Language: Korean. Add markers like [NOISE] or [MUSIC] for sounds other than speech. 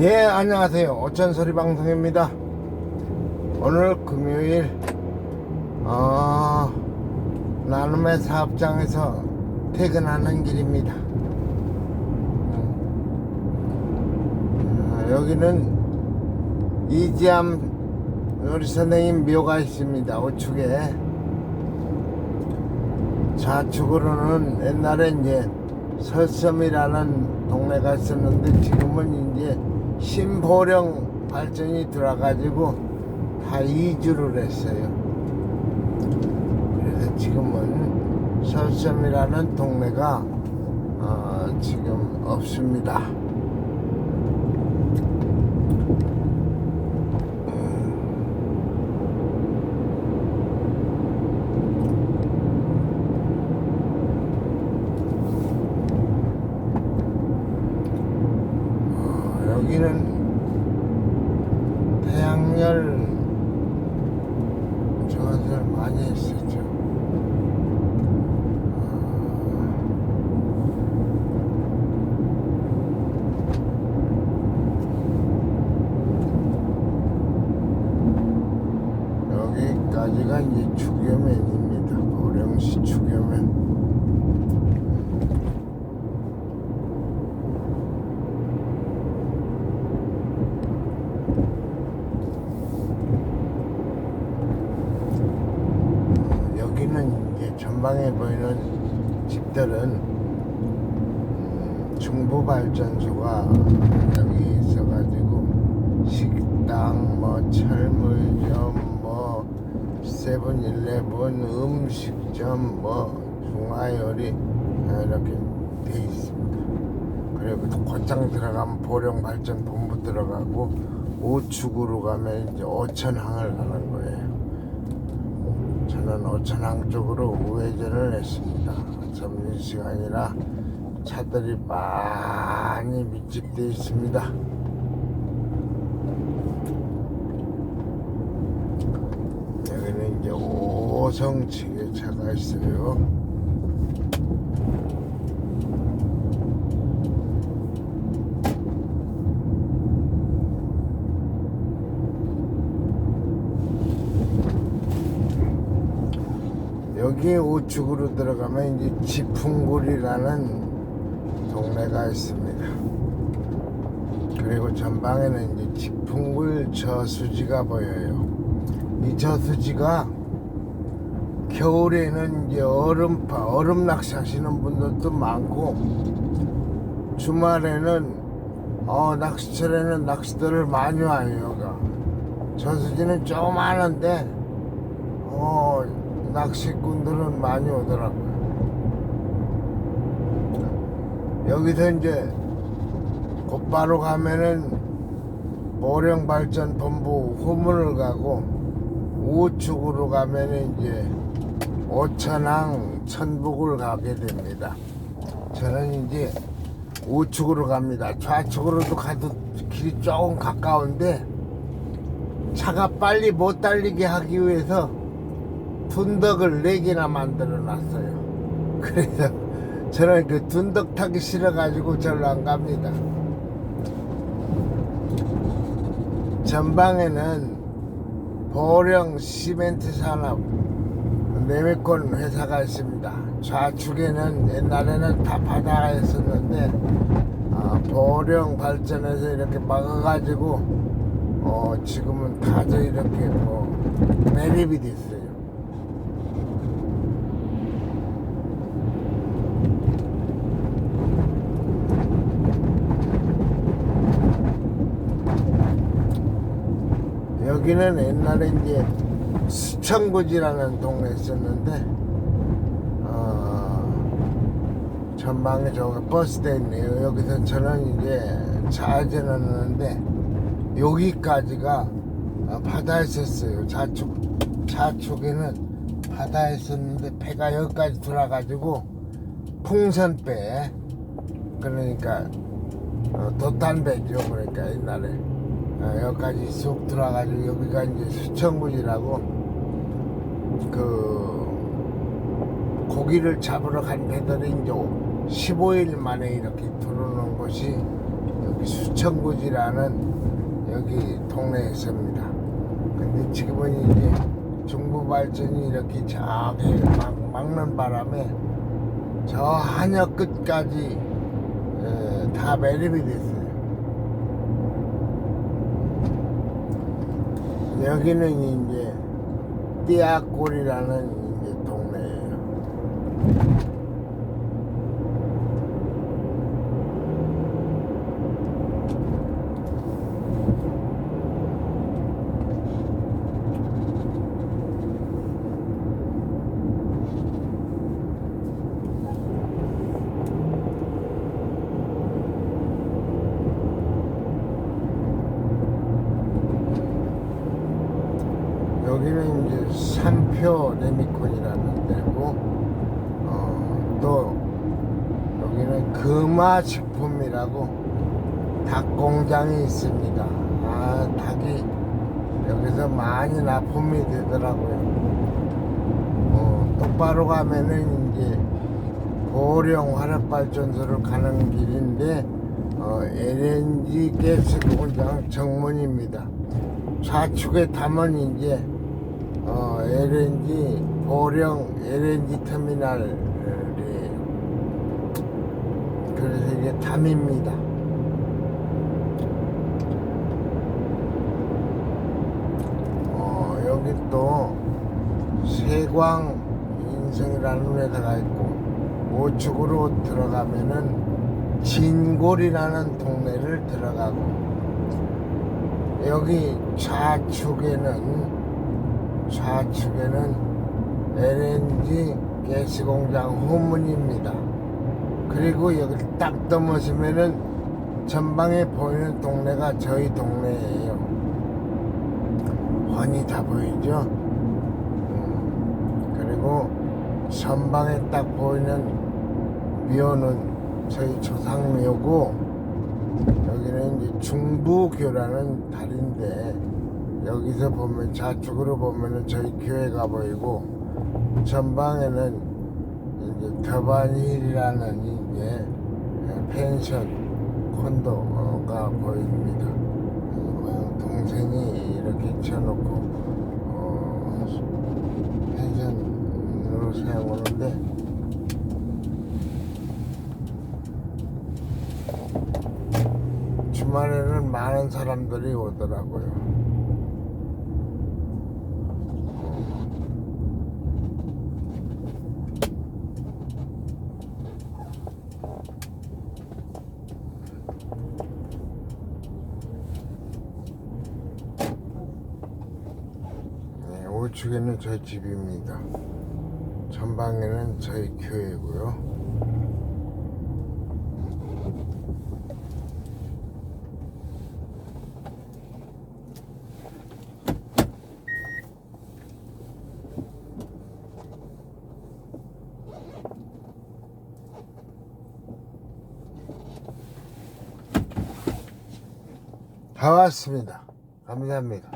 예, 안녕하세요. 오천소리 방송입니다. 오늘 금요일, 어, 나눔의 사업장에서 퇴근하는 길입니다. 어, 여기는 이지암 우리 선생님 묘가 있습니다. 우측에. 좌측으로는 옛날에 이제 설섬이라는 동네가 있었는데 지금은 이제 신보령 발전이 들어가지고 다 이주를 했어요. 그래서 지금은 설섬이라는 동네가 어, 지금 없습니다. 어, 여기는 태양열 저것을 많이 했었죠. 어, 여기까지가 이제 추교면입니다. 보령시 추교면. 여기는 이제 전방에 보이는 집들은 음, 중부발전소가 여기 있어가지고 식당, 뭐 철물점, 뭐 세븐일레븐, 음식점, 뭐 중화요리 어, 이렇게 돼 있습니다. 그리고 또 곧장 들어가면 보령발전 본부 들어가고 우측으로 가면 이제 오천항을 가는 거예요. 저는 오천항 쪽으로 우회전을 했습니다. 점심시간이라 차들이 많이 밀집되어 있습니다. 여기는 이제 오성 측에 차가 있어요. 여기 우측으로 들어가면 이제 지풍굴이라는 동네가 있습니다. 그리고 전방에는 이제 지풍굴 저수지가 보여요. 이 저수지가 겨울에는 이제 얼음파, 얼음 낚시하시는 분들도 많고 주말에는 어, 낚시철에는 낚시들을 많이 와요. 여기가. 저수지는 조그마한데 어, 낚시꾼들은 많이 오더라고요. 여기서 이제 곧바로 가면은 보령발전본부 후문을 가고 우측으로 가면은 이제 오천항 천북을 가게 됩니다. 저는 이제 우측으로 갑니다. 좌측으로도 가도 길이 조금 가까운데 차가 빨리 못 달리게 하기 위해서 둔덕을 네 개나 만들어 놨어요. [LAUGHS] 그래서 저는 그 둔덕 타기 싫어가지고 절로 안 갑니다. 전방에는 보령 시멘트 산업 네메콘 회사가 있습니다. 좌측에는 옛날에는 다 바다였었는데 아, 보령 발전해서 이렇게 막아가지고 어, 지금은 다들 이렇게 뭐 매립이 됐어요. 여기는 옛날에 이제 수천구지라는 동네 있었는데 어, 전방에 저기 버스대 있네요. 여기서 저는 이제 좌회전하는데 여기까지가 어, 바다에 있었어요. 좌측 좌측에는 바다에 있었는데 배가 여기까지 돌아가지고 풍선배 그러니까 어, 돛단배죠. 그러니까 옛날에 어, 여기까지 쑥 들어가지고 여기가 이제 수천군이라고 그 고기를 잡으러 간 배들이 이제 15일 만에 이렇게 들어오는 곳이 여기 수천 오천구지라는 여기 동네에 있습니다. 근데 지금은 이제 중부 발전이 이렇게 저기 막, 막는 바람에 저 한역 끝까지 에, 다 매립이 됐어요. 여기는 이제 띠아골이라는 이제 동네예요. 여기는 삼표 레미콘이라는 데고 어, 또 여기는 금화식품이라고 닭 공장이 있습니다. 아 닭이 여기서 많이 납품이 되더라고요. 어, 똑바로 가면은 이제 보령 화력발전소를 가는 길인데 어, LNG 가스 공장 정문입니다. 좌측에 담은 이제 어, LNG 보령 LNG 터미널이에요. 그래서 이게 담입니다. 어, 여기 또 세광 인생이라는 회사가 있고 우측으로 들어가면은 진골이라는 동네를 들어가고 여기 좌측에는 좌측에는 LNG 가스 공장 후문입니다. 그리고 여기 딱 넘어서면은 전방에 보이는 동네가 저희 동네예요. 훤히 다 보이죠? 음, 그리고 전방에 딱 보이는 묘는 저희 조상묘고 여기는 이제 중부교라는 다리인데 여기서 보면 좌측으로 보면은 저희 교회가 보이고 전방에는 이제 더반힐이라는 이제 펜션 콘도가 보입니다. 어, 동생이 이렇게 쳐놓고 어, 펜션으로 사용하는데 주말에는 많은 사람들이 오더라고요. 네, 우측에는 저희 집입니다. 전방에는 저희 교회고요. 다 왔습니다. 감사합니다.